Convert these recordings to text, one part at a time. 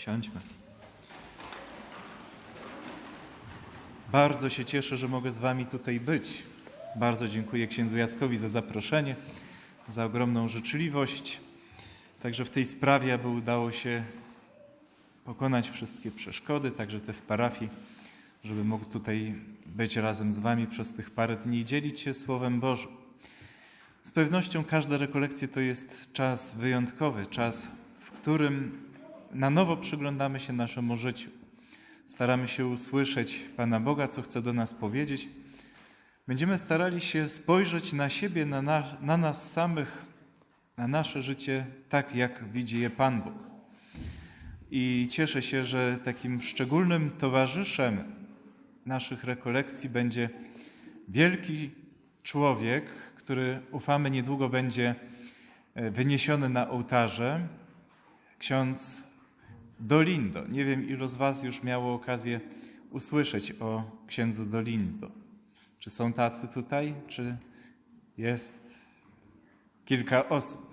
Siądźmy. Bardzo się cieszę, że mogę z Wami tutaj być. Bardzo dziękuję księdzu Jackowi za zaproszenie, za ogromną życzliwość. Także w tej sprawie, aby udało się pokonać wszystkie przeszkody, także te w parafii, żeby mógł tutaj być razem z Wami przez tych parę dni i dzielić się Słowem Bożym. Z pewnością każda rekolekcja to jest czas wyjątkowy, czas, w którym na nowo przyglądamy się naszemu życiu. Staramy się usłyszeć Pana Boga, co chce do nas powiedzieć. Będziemy starali się spojrzeć na siebie, na, na, na nas samych, na nasze życie tak, jak widzi je Pan Bóg. I cieszę się, że takim szczególnym towarzyszem naszych rekolekcji będzie wielki człowiek, który ufamy niedługo będzie e, wyniesiony na ołtarze, ksiądz Dolindo. Nie wiem, ilu z Was już miało okazję usłyszeć o księdzu Dolindo. Czy są tacy tutaj, czy jest kilka osób?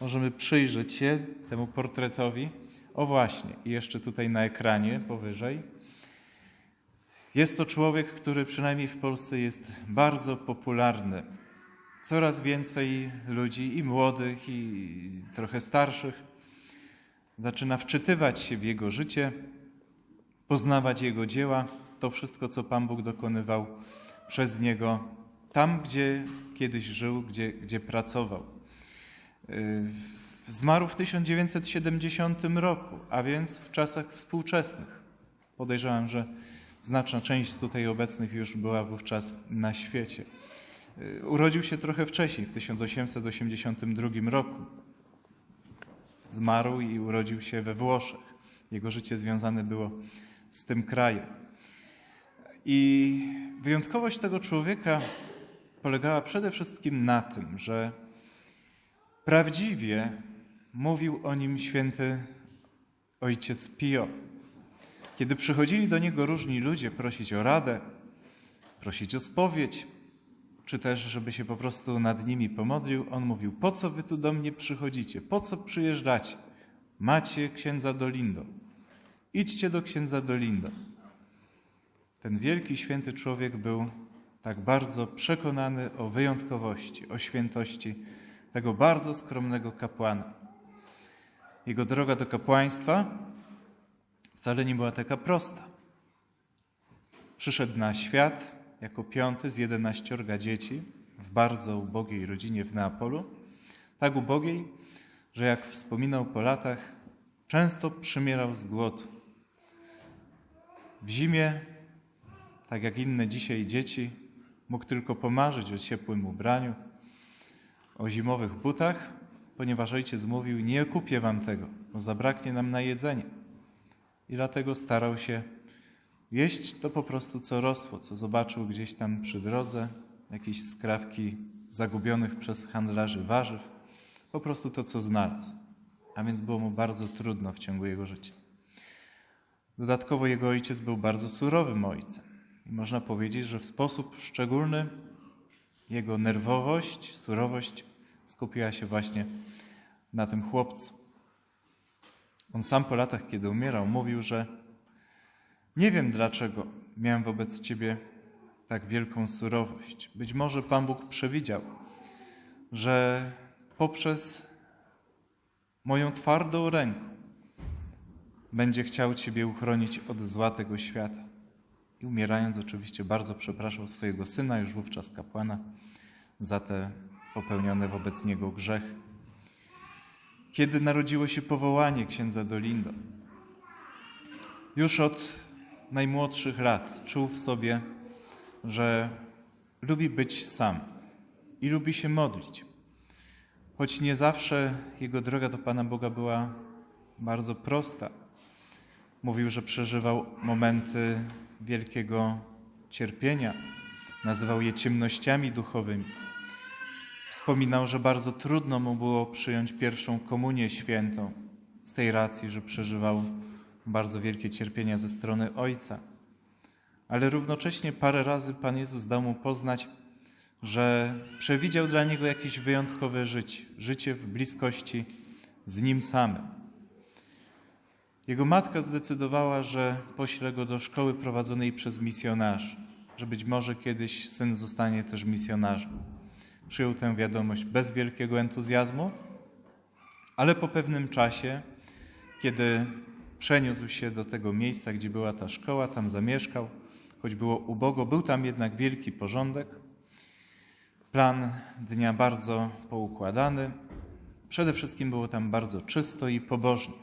Możemy przyjrzeć się temu portretowi. O właśnie, i jeszcze tutaj na ekranie powyżej. Jest to człowiek, który przynajmniej w Polsce jest bardzo popularny. Coraz więcej ludzi, i młodych, i trochę starszych, zaczyna wczytywać się w jego życie, poznawać jego dzieła, to wszystko, co Pan Bóg dokonywał przez niego tam, gdzie kiedyś żył, gdzie, gdzie pracował. Yy, Zmarł w 1970 roku, a więc w czasach współczesnych. Podejrzewam, że znaczna część z tutaj obecnych już była wówczas na świecie. Yy, Urodził się trochę wcześniej, w 1882 roku. Zmarł i urodził się we Włoszech. Jego życie związane było z tym krajem. I wyjątkowość tego człowieka polegała przede wszystkim na tym, że prawdziwie mówił o nim święty ojciec Pio. Kiedy przychodzili do niego różni ludzie prosić o radę, prosić o spowiedź, czy też żeby się po prostu nad nimi pomodlił, on mówił: Po co wy tu do mnie przychodzicie? Po co przyjeżdżacie? Macie księdza Dolindo. Idźcie do księdza Dolindo. Ten wielki święty człowiek był tak bardzo przekonany o wyjątkowości, o świętości tego bardzo skromnego kapłana. Jego droga do kapłaństwa wcale nie była taka prosta. Przyszedł na świat jako piąty z jedenaściorga dzieci w bardzo ubogiej rodzinie w Neapolu. Tak ubogiej, że jak wspominał po latach, często przymierał z głodu. W zimie, tak jak inne dzisiaj dzieci, mógł tylko pomarzyć o ciepłym ubraniu, o zimowych butach, ponieważ ojciec mówił: Nie kupię wam tego, bo zabraknie nam na jedzenie. I dlatego starał się jeść to po prostu, co rosło, co zobaczył gdzieś tam przy drodze, jakieś skrawki zagubionych przez handlarzy warzyw, po prostu to, co znalazł. A więc było mu bardzo trudno w ciągu jego życia. Dodatkowo jego ojciec był bardzo surowym ojcem. I można powiedzieć, że w sposób szczególny jego nerwowość, surowość skupiła się właśnie na tym chłopcu. On sam po latach, kiedy umierał, mówił, że nie wiem dlaczego miałem wobec ciebie tak wielką surowość. Być może Pan Bóg przewidział, że poprzez moją twardą rękę będzie chciał Ciebie uchronić od zła tego świata. I umierając, oczywiście bardzo przepraszał swojego syna, już wówczas kapłana, za te popełnione wobec niego grzechy. Kiedy narodziło się powołanie księdza Dolindo? Już od najmłodszych lat czuł w sobie, że lubi być sam i lubi się modlić. Choć nie zawsze jego droga do Pana Boga była bardzo prosta. Mówił, że przeżywał momenty wielkiego cierpienia, nazywał je ciemnościami duchowymi. Wspominał, że bardzo trudno mu było przyjąć pierwszą komunię świętą z tej racji, że przeżywał bardzo wielkie cierpienia ze strony Ojca. Ale równocześnie parę razy Pan Jezus dał mu poznać, że przewidział dla niego jakieś wyjątkowe życie, życie w bliskości z Nim samym. Jego matka zdecydowała, że pośle go do szkoły prowadzonej przez misjonarzy, że być może kiedyś syn zostanie też misjonarzem. Przyjął tę wiadomość bez wielkiego entuzjazmu, ale po pewnym czasie, kiedy przeniósł się do tego miejsca, gdzie była ta szkoła, tam zamieszkał, choć było ubogo, był tam jednak wielki porządek, plan dnia bardzo poukładany. Przede wszystkim było tam bardzo czysto i pobożnie.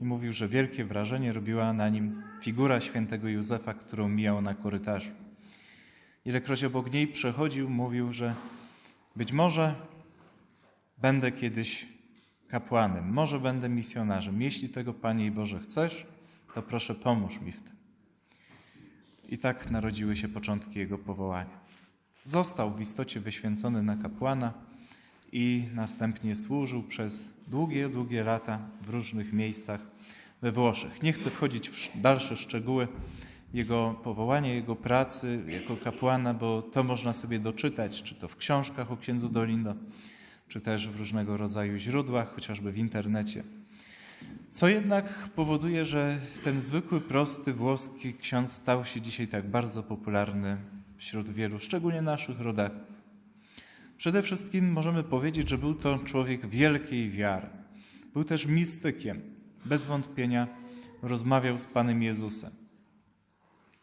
I mówił, że wielkie wrażenie robiła na nim figura świętego Józefa, którą mijał na korytarzu. Ilekroć obok niej przechodził, mówił, że być może będę kiedyś kapłanem, może będę misjonarzem. Jeśli tego, Panie i Boże, chcesz, to proszę pomóż mi w tym. I tak narodziły się początki jego powołania. Został w istocie wyświęcony na kapłana i następnie służył przez długie, długie lata w różnych miejscach we Włoszech. Nie chcę wchodzić w sz- dalsze szczegóły jego powołania, jego pracy jako kapłana, bo to można sobie doczytać, czy to w książkach o księdzu Dolindo, czy też w różnego rodzaju źródłach, chociażby w internecie. Co jednak powoduje, że ten zwykły, prosty włoski ksiądz stał się dzisiaj tak bardzo popularny wśród wielu, szczególnie naszych rodaków. Przede wszystkim możemy powiedzieć, że był to człowiek wielkiej wiary. Był też mistykiem. Bez wątpienia rozmawiał z Panem Jezusem.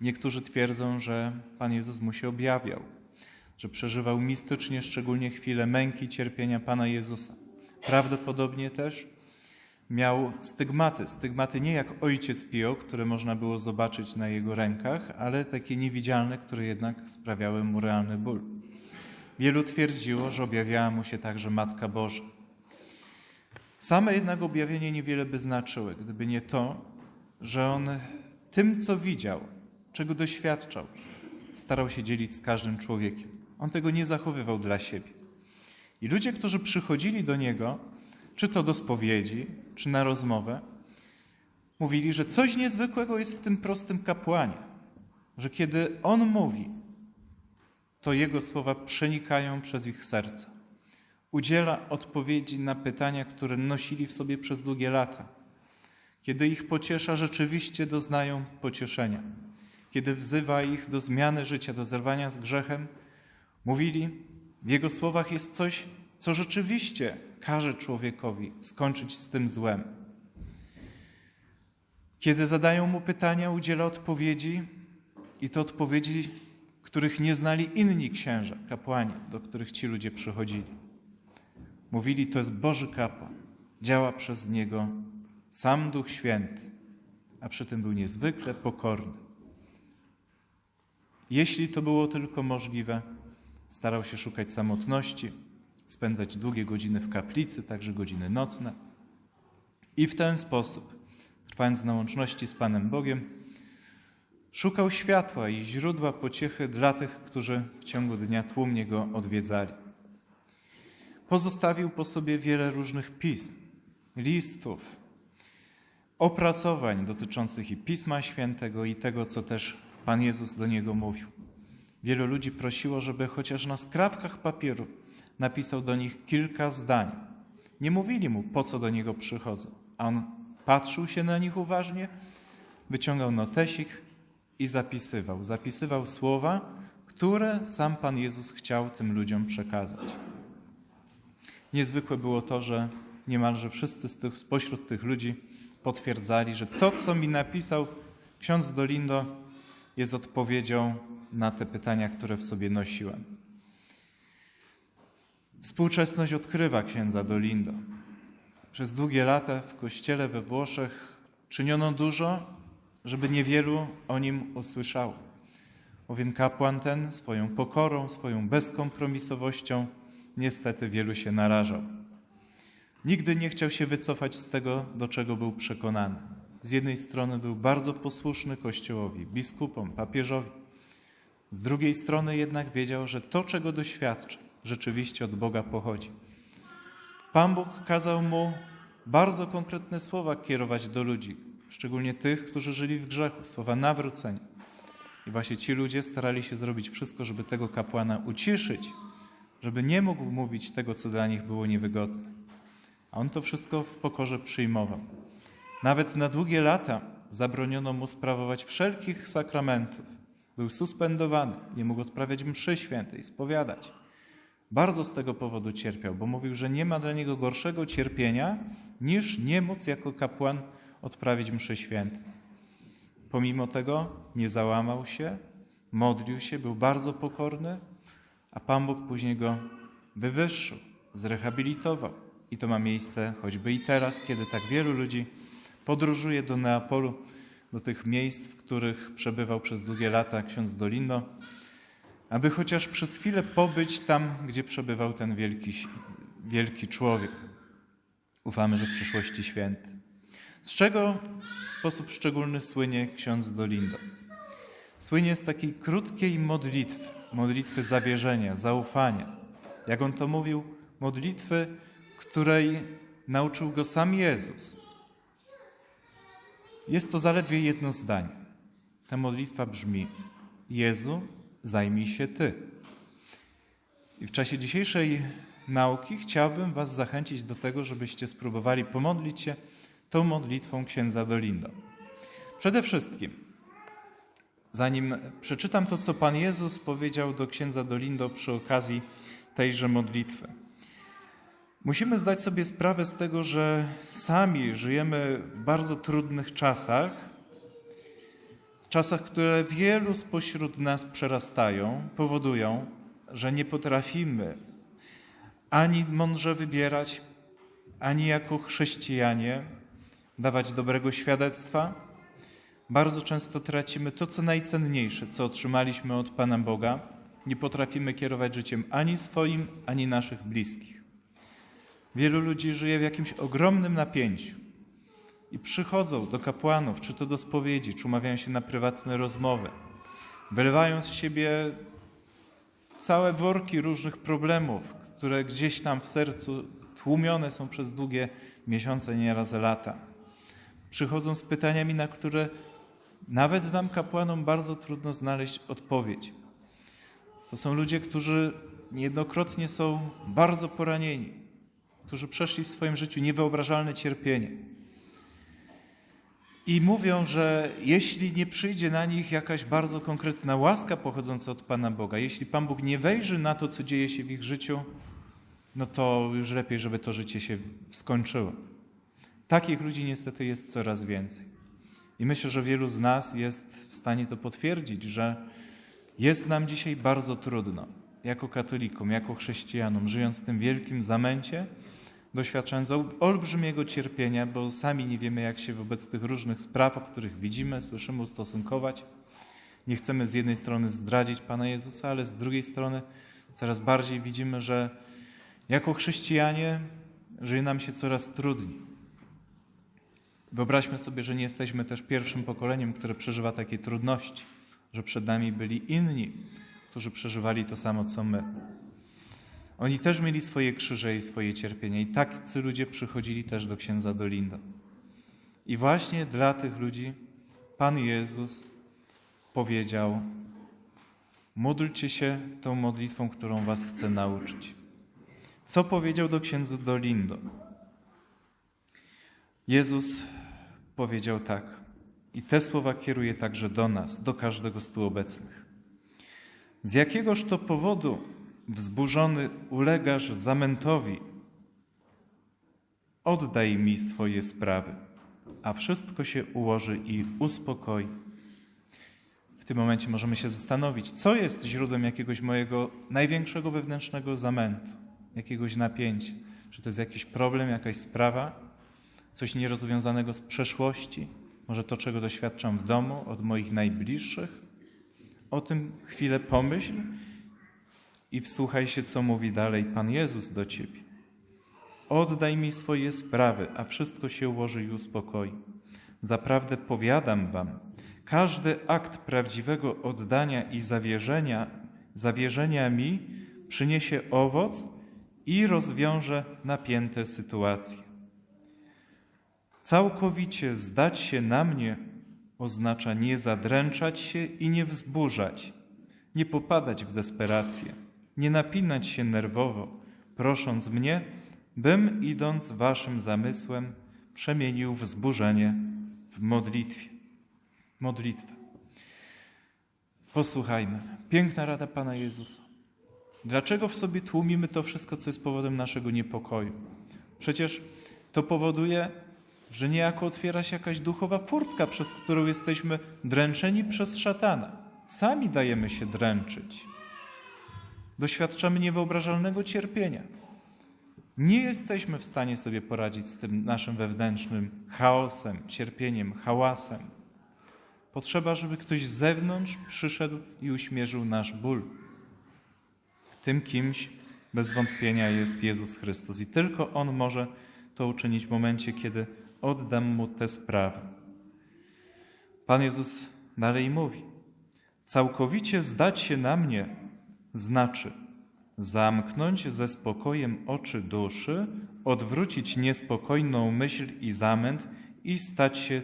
Niektórzy twierdzą, że Pan Jezus mu się objawiał, że przeżywał mistycznie szczególnie chwile męki, cierpienia Pana Jezusa. Prawdopodobnie też miał stygmaty. Stygmaty nie jak ojciec Pio, które można było zobaczyć na jego rękach, ale takie niewidzialne, które jednak sprawiały mu realny ból. Wielu twierdziło, że objawiała mu się także Matka Boża. Same jednak objawienie niewiele by znaczyły, gdyby nie to, że on tym, co widział, czego doświadczał, starał się dzielić z każdym człowiekiem. On tego nie zachowywał dla siebie. I ludzie, którzy przychodzili do niego, czy to do spowiedzi, czy na rozmowę, mówili, że coś niezwykłego jest w tym prostym kapłanie, że kiedy on mówi, to jego słowa przenikają przez ich serca. Udziela odpowiedzi na pytania, które nosili w sobie przez długie lata. Kiedy ich pociesza, rzeczywiście doznają pocieszenia. Kiedy wzywa ich do zmiany życia, do zerwania z grzechem, mówili, w jego słowach jest coś, co rzeczywiście każe człowiekowi skończyć z tym złem. Kiedy zadają mu pytania, udziela odpowiedzi i to odpowiedzi, których nie znali inni księża, kapłani, do których ci ludzie przychodzili. Mówili, to jest Boży kapłan, działa przez niego sam Duch Święty, a przy tym był niezwykle pokorny. Jeśli to było tylko możliwe, starał się szukać samotności, spędzać długie godziny w kaplicy, także godziny nocne. I w ten sposób, trwając na łączności z Panem Bogiem, szukał światła i źródła pociechy dla tych, którzy w ciągu dnia tłumnie go odwiedzali. Pozostawił po sobie wiele różnych pism, listów, opracowań dotyczących i Pisma Świętego, i tego, co też Pan Jezus do niego mówił. Wielu ludzi prosiło, żeby chociaż na skrawkach papieru napisał do nich kilka zdań. Nie mówili mu, po co do niego przychodzą, a on patrzył się na nich uważnie, wyciągał notesik i zapisywał. Zapisywał słowa, które sam Pan Jezus chciał tym ludziom przekazać. Niezwykłe było to, że niemalże wszyscy z tych, spośród tych ludzi potwierdzali, że to, co mi napisał ksiądz Dolindo, jest odpowiedzią na te pytania, które w sobie nosiłem. Współczesność odkrywa księdza Dolindo. Przez długie lata w kościele we Włoszech czyniono dużo, żeby niewielu o nim usłyszało. Bowiem kapłan ten swoją pokorą, swoją bezkompromisowością niestety wielu się narażał. Nigdy nie chciał się wycofać z tego, do czego był przekonany. Z jednej strony był bardzo posłuszny Kościołowi, biskupom, papieżowi. Z drugiej strony jednak wiedział, że to, czego doświadcza, rzeczywiście od Boga pochodzi. Pan Bóg kazał mu bardzo konkretne słowa kierować do ludzi, szczególnie tych, którzy żyli w grzechu, słowa nawrócenia. I właśnie ci ludzie starali się zrobić wszystko, żeby tego kapłana uciszyć, żeby nie mógł mówić tego, co dla nich było niewygodne. A on to wszystko w pokorze przyjmował. Nawet na długie lata zabroniono mu sprawować wszelkich sakramentów. Był suspendowany, nie mógł odprawiać mszy świętej, spowiadać. Bardzo z tego powodu cierpiał, bo mówił, że nie ma dla niego gorszego cierpienia niż nie móc jako kapłan odprawić mszy świętej. Pomimo tego nie załamał się, modlił się, był bardzo pokorny, a Pan Bóg później go wywyższył, zrehabilitował. I to ma miejsce choćby i teraz, kiedy tak wielu ludzi podróżuje do Neapolu, do tych miejsc, w których przebywał przez długie lata ksiądz Dolindo, aby chociaż przez chwilę pobyć tam, gdzie przebywał ten wielki, wielki człowiek. Ufamy, że w przyszłości święty. Z czego w sposób szczególny słynie ksiądz Dolindo? Słynie z takiej krótkiej modlitwy, modlitwy zawierzenia, zaufania. Jak on to mówił, modlitwy, której nauczył go sam Jezus. Jest to zaledwie jedno zdanie. Ta modlitwa brzmi: Jezu, zajmij się Ty. I w czasie dzisiejszej nauki chciałbym Was zachęcić do tego, żebyście spróbowali pomodlić się tą modlitwą księdza Dolindo. Przede wszystkim, zanim przeczytam to, co Pan Jezus powiedział do księdza Dolindo przy okazji tejże modlitwy, musimy zdać sobie sprawę z tego, że sami żyjemy w bardzo trudnych czasach, czasach, które wielu spośród nas przerastają, powodują, że nie potrafimy ani mądrze wybierać, ani jako chrześcijanie dawać dobrego świadectwa. Bardzo często tracimy to, co najcenniejsze, co otrzymaliśmy od Pana Boga. Nie potrafimy kierować życiem ani swoim, ani naszych bliskich. Wielu ludzi żyje w jakimś ogromnym napięciu i przychodzą do kapłanów, czy to do spowiedzi, czy umawiają się na prywatne rozmowy. Wylewają z siebie całe worki różnych problemów, które gdzieś tam w sercu tłumione są przez długie miesiące, nieraz lata. Przychodzą z pytaniami, na które nawet nam, kapłanom, bardzo trudno znaleźć odpowiedź. To są ludzie, którzy niejednokrotnie są bardzo poranieni, którzy przeszli w swoim życiu niewyobrażalne cierpienie. I mówią, że jeśli nie przyjdzie na nich jakaś bardzo konkretna łaska pochodząca od Pana Boga, jeśli Pan Bóg nie wejrzy na to, co dzieje się w ich życiu, no to już lepiej, żeby to życie się skończyło. Takich ludzi niestety jest coraz więcej. I myślę, że wielu z nas jest w stanie to potwierdzić, że jest nam dzisiaj bardzo trudno, jako katolikom, jako chrześcijanom, żyjąc w tym wielkim zamęcie, doświadczając olbrzymiego cierpienia, bo sami nie wiemy, jak się wobec tych różnych spraw, o których widzimy, słyszymy, ustosunkować. Nie chcemy z jednej strony zdradzić Pana Jezusa, ale z drugiej strony coraz bardziej widzimy, że jako chrześcijanie żyje nam się coraz trudniej. Wyobraźmy sobie, że nie jesteśmy też pierwszym pokoleniem, które przeżywa takie trudności, że przed nami byli inni, którzy przeżywali to samo co my. Oni też mieli swoje krzyże i swoje cierpienia, i tacy ludzie przychodzili też do księdza Dolindo. I właśnie dla tych ludzi Pan Jezus powiedział: Módlcie się tą modlitwą, którą Was chcę nauczyć. Co powiedział do księdza Dolindo? Jezus powiedział tak, i te słowa kieruje także do nas, do każdego z tu obecnych. Z jakiegoż to powodu wzburzony ulegasz zamętowi? Oddaj mi swoje sprawy, a wszystko się ułoży i uspokoi. W tym momencie możemy się zastanowić, co jest źródłem jakiegoś mojego największego wewnętrznego zamętu, jakiegoś napięcia. Czy to jest jakiś problem, jakaś sprawa? coś nierozwiązanego z przeszłości, może to, czego doświadczam w domu, od moich najbliższych. O tym chwilę pomyśl i wsłuchaj się, co mówi dalej Pan Jezus do ciebie. Oddaj mi swoje sprawy, a wszystko się ułoży i uspokoi. Zaprawdę powiadam wam, każdy akt prawdziwego oddania i zawierzenia, zawierzenia mi przyniesie owoc i rozwiąże napięte sytuacje. Całkowicie zdać się na mnie oznacza nie zadręczać się i nie wzburzać, nie popadać w desperację, nie napinać się nerwowo, prosząc mnie, bym idąc waszym zamysłem przemienił wzburzenie w modlitwie. Modlitwę. Posłuchajmy. Piękna rada Pana Jezusa. Dlaczego w sobie tłumimy to wszystko, co jest powodem naszego niepokoju? Przecież to powoduje, że niejako otwiera się jakaś duchowa furtka, przez którą jesteśmy dręczeni przez szatana. Sami dajemy się dręczyć. Doświadczamy niewyobrażalnego cierpienia. Nie jesteśmy w stanie sobie poradzić z tym naszym wewnętrznym chaosem, cierpieniem, hałasem. Potrzeba, żeby ktoś z zewnątrz przyszedł i uśmierzył nasz ból. Tym kimś bez wątpienia jest Jezus Chrystus i tylko On może to uczynić w momencie, kiedy oddam Mu tę sprawę. Pan Jezus dalej mówi: Całkowicie zdać się na mnie znaczy zamknąć ze spokojem oczy duszy, odwrócić niespokojną myśl i zamęt i stać się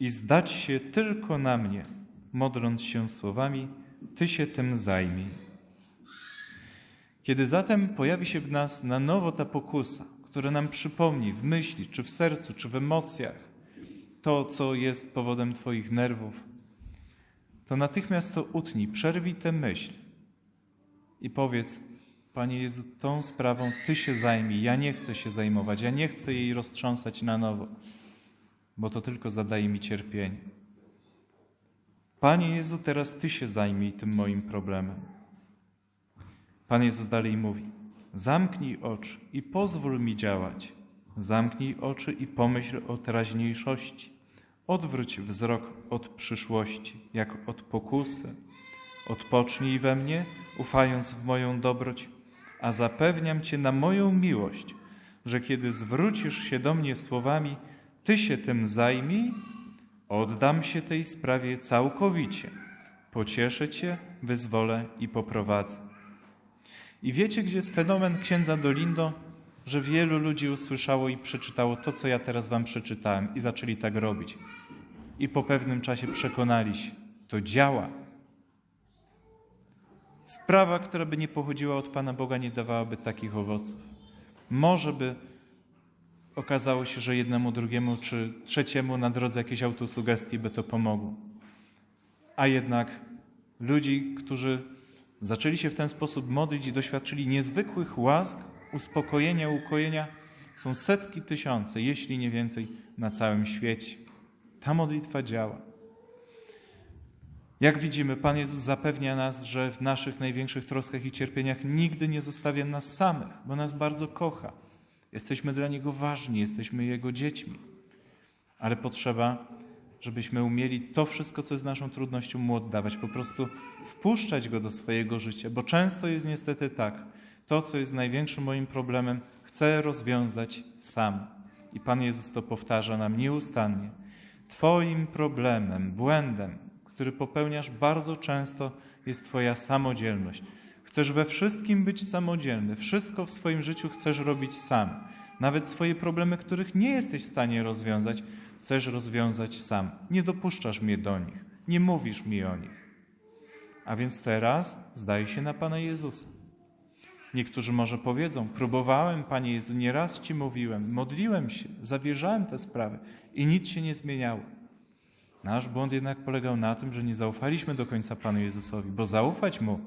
i zdać się tylko na mnie, modląc się słowami: Ty się tym zajmij. Kiedy zatem pojawi się w nas na nowo ta pokusa, która nam przypomni w myśli, czy w sercu, czy w emocjach to, co jest powodem Twoich nerwów, to natychmiast to utnij, przerwij tę myśl i powiedz: Panie Jezu, tą sprawą Ty się zajmij, ja nie chcę się zajmować, ja nie chcę jej roztrząsać na nowo, bo to tylko zadaje mi cierpienie. Panie Jezu, teraz Ty się zajmij tym moim problemem. Pan Jezus dalej mówi: Zamknij oczy i pozwól mi działać. Zamknij oczy i pomyśl o teraźniejszości. Odwróć wzrok od przyszłości, jak od pokusy. Odpocznij we mnie, ufając w moją dobroć, a zapewniam Cię na moją miłość, że kiedy zwrócisz się do mnie słowami, Ty się tym zajmij, oddam się tej sprawie całkowicie. Pocieszę Cię, wyzwolę i poprowadzę. I wiecie, gdzie jest fenomen księdza Dolindo? Że wielu ludzi usłyszało i przeczytało to, co ja teraz wam przeczytałem i zaczęli tak robić. I po pewnym czasie przekonali się, to działa. Sprawa, która by nie pochodziła od Pana Boga, nie dawałaby takich owoców. Może by okazało się, że jednemu, drugiemu czy trzeciemu na drodze jakiejś autosugestii by to pomogło. A jednak ludzi, którzy zaczęli się w ten sposób modlić i doświadczyli niezwykłych łask, uspokojenia, ukojenia, są setki tysiące, jeśli nie więcej, na całym świecie. Ta modlitwa działa. Jak widzimy, Pan Jezus zapewnia nas, że w naszych największych troskach i cierpieniach nigdy nie zostawia nas samych, bo nas bardzo kocha. Jesteśmy dla Niego ważni, jesteśmy Jego dziećmi. Ale potrzeba, żebyśmy umieli to wszystko, co jest naszą trudnością, Mu oddawać, po prostu wpuszczać Go do swojego życia, bo często jest niestety tak. To, co jest największym moim problemem, chcę rozwiązać sam. I Pan Jezus to powtarza nam nieustannie. Twoim problemem, błędem, który popełniasz bardzo często, jest Twoja samodzielność. Chcesz we wszystkim być samodzielny, wszystko w swoim życiu chcesz robić sam. Nawet swoje problemy, których nie jesteś w stanie rozwiązać, chcesz rozwiązać sam. Nie dopuszczasz mnie do nich, nie mówisz mi o nich. A więc teraz zdaj się na Pana Jezusa. Niektórzy może powiedzą: Próbowałem, Panie Jezu, nieraz Ci mówiłem, modliłem się, zawierzałem te sprawy i nic się nie zmieniało. Nasz błąd jednak polegał na tym, że nie zaufaliśmy do końca Panu Jezusowi, bo zaufać Mu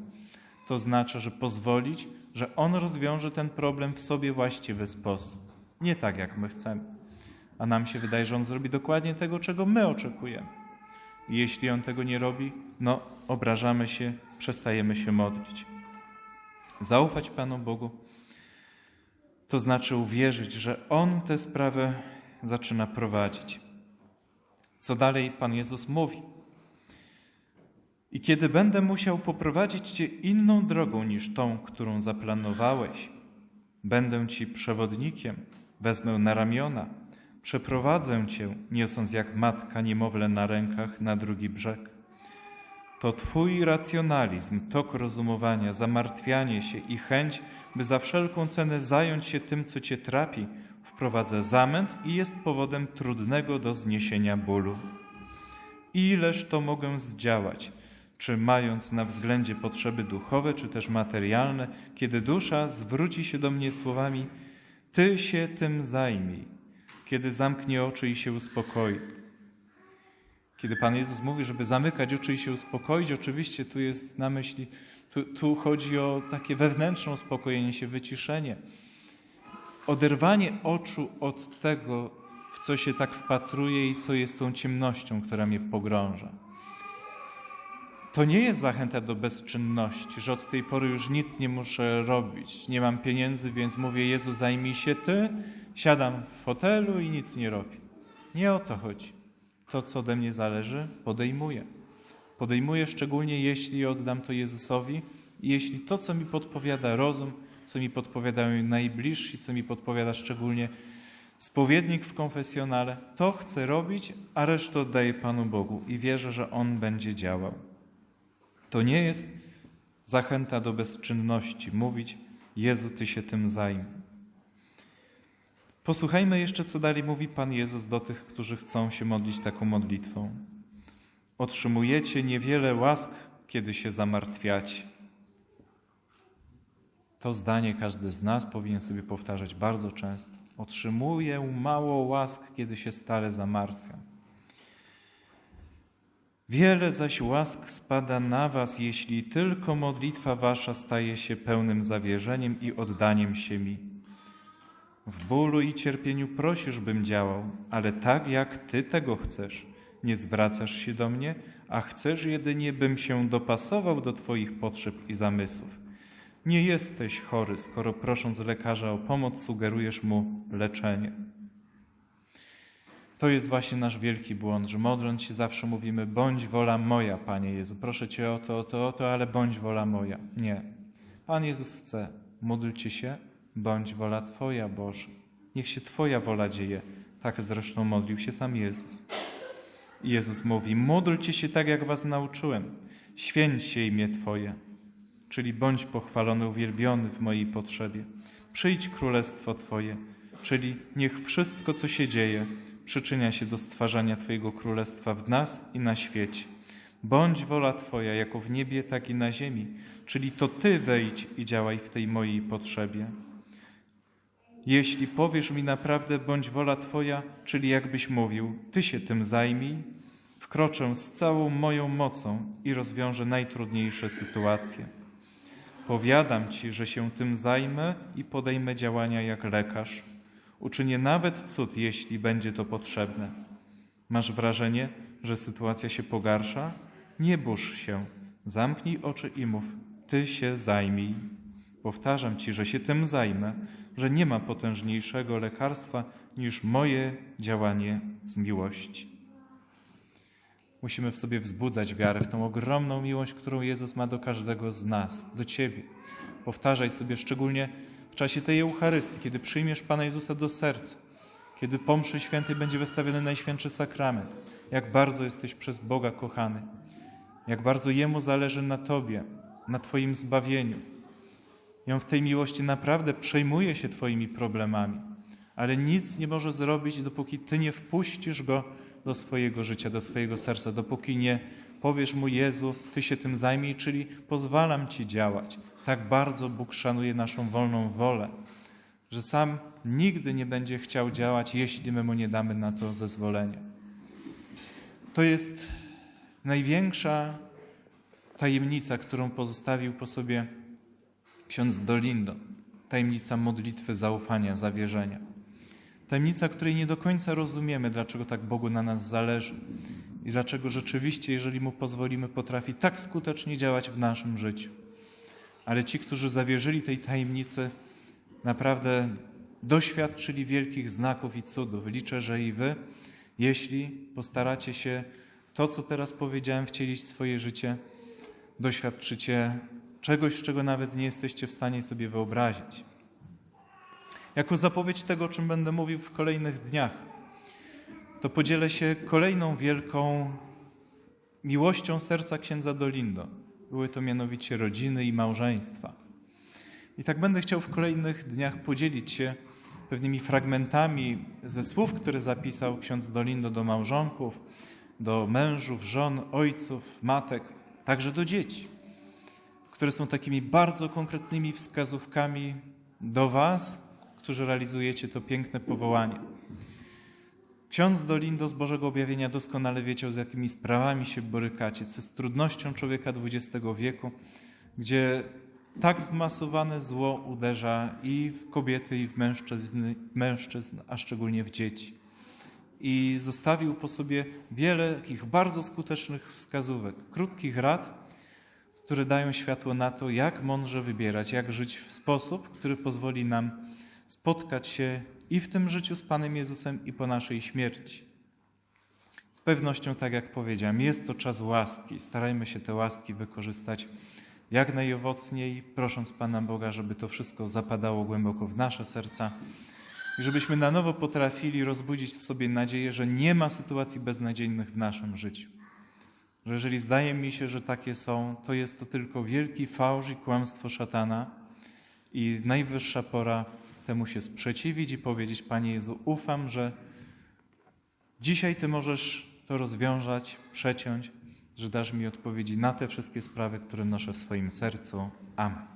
to znaczy, że pozwolić, że On rozwiąże ten problem w sobie właściwy sposób. Nie tak, jak my chcemy. A nam się wydaje, że On zrobi dokładnie tego, czego my oczekujemy. I jeśli On tego nie robi, no obrażamy się, przestajemy się modlić. Zaufać Panu Bogu to znaczy uwierzyć, że On tę sprawę zaczyna prowadzić. Co dalej Pan Jezus mówi? I kiedy będę musiał poprowadzić Cię inną drogą niż tą, którą zaplanowałeś, będę Ci przewodnikiem, wezmę na ramiona, przeprowadzę Cię, niosąc jak matka niemowlę na rękach na drugi brzeg. To Twój racjonalizm, tok rozumowania, zamartwianie się i chęć, by za wszelką cenę zająć się tym, co Cię trapi, wprowadza zamęt i jest powodem trudnego do zniesienia bólu. Ileż to mogę zdziałać, czy mając na względzie potrzeby duchowe, czy też materialne, kiedy dusza zwróci się do mnie słowami: Ty się tym zajmij, kiedy zamknie oczy i się uspokoi. Kiedy Pan Jezus mówi, żeby zamykać oczy i się uspokoić, oczywiście tu jest na myśli, tu, tu chodzi o takie wewnętrzne uspokojenie się, wyciszenie. Oderwanie oczu od tego, w co się tak wpatruje i co jest tą ciemnością, która mnie pogrąża. To nie jest zachęta do bezczynności, że od tej pory już nic nie muszę robić. Nie mam pieniędzy, więc mówię: Jezu, zajmij się ty. Siadam w fotelu i nic nie robię. Nie o to chodzi. To, co ode mnie zależy, podejmuję. Podejmuję szczególnie, jeśli oddam to Jezusowi i jeśli to, co mi podpowiada rozum, co mi podpowiadają najbliżsi, co mi podpowiada szczególnie spowiednik w konfesjonale, to chcę robić, a resztę oddaję Panu Bogu i wierzę, że On będzie działał. To nie jest zachęta do bezczynności, mówić Jezu, Ty się tym zajmij. Posłuchajmy jeszcze, co dalej mówi Pan Jezus do tych, którzy chcą się modlić taką modlitwą. Otrzymujecie niewiele łask, kiedy się zamartwiacie. To zdanie każdy z nas powinien sobie powtarzać bardzo często. Otrzymuję mało łask, kiedy się stale zamartwiam. Wiele zaś łask spada na was, jeśli tylko modlitwa wasza staje się pełnym zawierzeniem i oddaniem się mi. W bólu i cierpieniu prosisz, bym działał, ale tak jak ty tego chcesz. Nie zwracasz się do mnie, a chcesz jedynie, bym się dopasował do twoich potrzeb i zamysłów. Nie jesteś chory, skoro prosząc lekarza o pomoc, sugerujesz mu leczenie. To jest właśnie nasz wielki błąd, że modląc się zawsze mówimy: bądź wola moja, Panie Jezu. Proszę Cię o to, o to, o to, ale bądź wola moja. Nie. Pan Jezus chce, módlcie się, bądź wola Twoja, Boże. Niech się Twoja wola dzieje. Tak zresztą modlił się sam Jezus. Jezus mówi: módlcie się tak, jak Was nauczyłem. Święć się imię Twoje. Czyli bądź pochwalony, uwielbiony w mojej potrzebie. Przyjdź królestwo Twoje, czyli niech wszystko, co się dzieje, przyczynia się do stwarzania Twojego królestwa w nas i na świecie. Bądź wola Twoja, jako w niebie, tak i na ziemi, czyli to Ty wejdź i działaj w tej mojej potrzebie. Jeśli powiesz mi naprawdę, bądź wola Twoja, czyli jakbyś mówił, Ty się tym zajmij, wkroczę z całą moją mocą i rozwiążę najtrudniejsze sytuacje. Powiadam Ci, że się tym zajmę i podejmę działania jak lekarz. Uczynię nawet cud, jeśli będzie to potrzebne. Masz wrażenie, że sytuacja się pogarsza? Nie burz się. Zamknij oczy i mów: Ty się zajmij. Powtarzam Ci, że się tym zajmę, że nie ma potężniejszego lekarstwa niż moje działanie z miłości. Musimy w sobie wzbudzać wiarę w tą ogromną miłość, którą Jezus ma do każdego z nas, do Ciebie. Powtarzaj sobie szczególnie w czasie tej Eucharystii, kiedy przyjmiesz Pana Jezusa do serca, kiedy po mszy świętej będzie wystawiony Najświętszy Sakrament, jak bardzo jesteś przez Boga kochany, jak bardzo Jemu zależy na Tobie, na Twoim zbawieniu. I On w tej miłości naprawdę przejmuje się Twoimi problemami, ale nic nie może zrobić, dopóki Ty nie wpuścisz Go do swojego życia, do swojego serca, dopóki nie powiesz Mu, Jezu, Ty się tym zajmij, czyli pozwalam Ci działać. Tak bardzo Bóg szanuje naszą wolną wolę, że sam nigdy nie będzie chciał działać, jeśli my Mu nie damy na to zezwolenie. To jest największa tajemnica, którą pozostawił po sobie ksiądz Dolindo. Tajemnica modlitwy, zaufania, zawierzenia. Tajemnica, której nie do końca rozumiemy, dlaczego tak Bogu na nas zależy i dlaczego rzeczywiście, jeżeli Mu pozwolimy, potrafi tak skutecznie działać w naszym życiu. Ale ci, którzy zawierzyli tej tajemnicy, naprawdę doświadczyli wielkich znaków i cudów. Liczę, że i Wy, jeśli postaracie się to, co teraz powiedziałem, wcielić w swoje życie, doświadczycie czegoś, czego nawet nie jesteście w stanie sobie wyobrazić. Jako zapowiedź tego, o czym będę mówił w kolejnych dniach, to podzielę się kolejną wielką miłością serca księdza Dolindo. Były to mianowicie rodziny i małżeństwa. I tak będę chciał w kolejnych dniach podzielić się pewnymi fragmentami ze słów, które zapisał ksiądz Dolindo do małżonków, do mężów, żon, ojców, matek, także do dzieci, które są takimi bardzo konkretnymi wskazówkami do Was, którzy realizujecie to piękne powołanie. Ksiądz Dolindo z Bożego Objawienia doskonale wiedział, z jakimi sprawami się borykacie, co jest trudnością człowieka XX wieku, gdzie tak zmasowane zło uderza i w kobiety, i w mężczyzn, mężczyzn a szczególnie w dzieci. I zostawił po sobie wiele takich bardzo skutecznych wskazówek, krótkich rad, które dają światło na to, jak mądrze wybierać, jak żyć w sposób, który pozwoli nam spotkać się i w tym życiu z Panem Jezusem, i po naszej śmierci. Z pewnością, tak jak powiedziałem, jest to czas łaski. Starajmy się te łaski wykorzystać jak najowocniej, prosząc Pana Boga, żeby to wszystko zapadało głęboko w nasze serca i żebyśmy na nowo potrafili rozbudzić w sobie nadzieję, że nie ma sytuacji beznadziejnych w naszym życiu. Że jeżeli zdaje mi się, że takie są, to jest to tylko wielki fałsz i kłamstwo szatana i najwyższa pora temu się sprzeciwić i powiedzieć: Panie Jezu, ufam, że dzisiaj Ty możesz to rozwiązać, przeciąć, że dasz mi odpowiedzi na te wszystkie sprawy, które noszę w swoim sercu. Amen.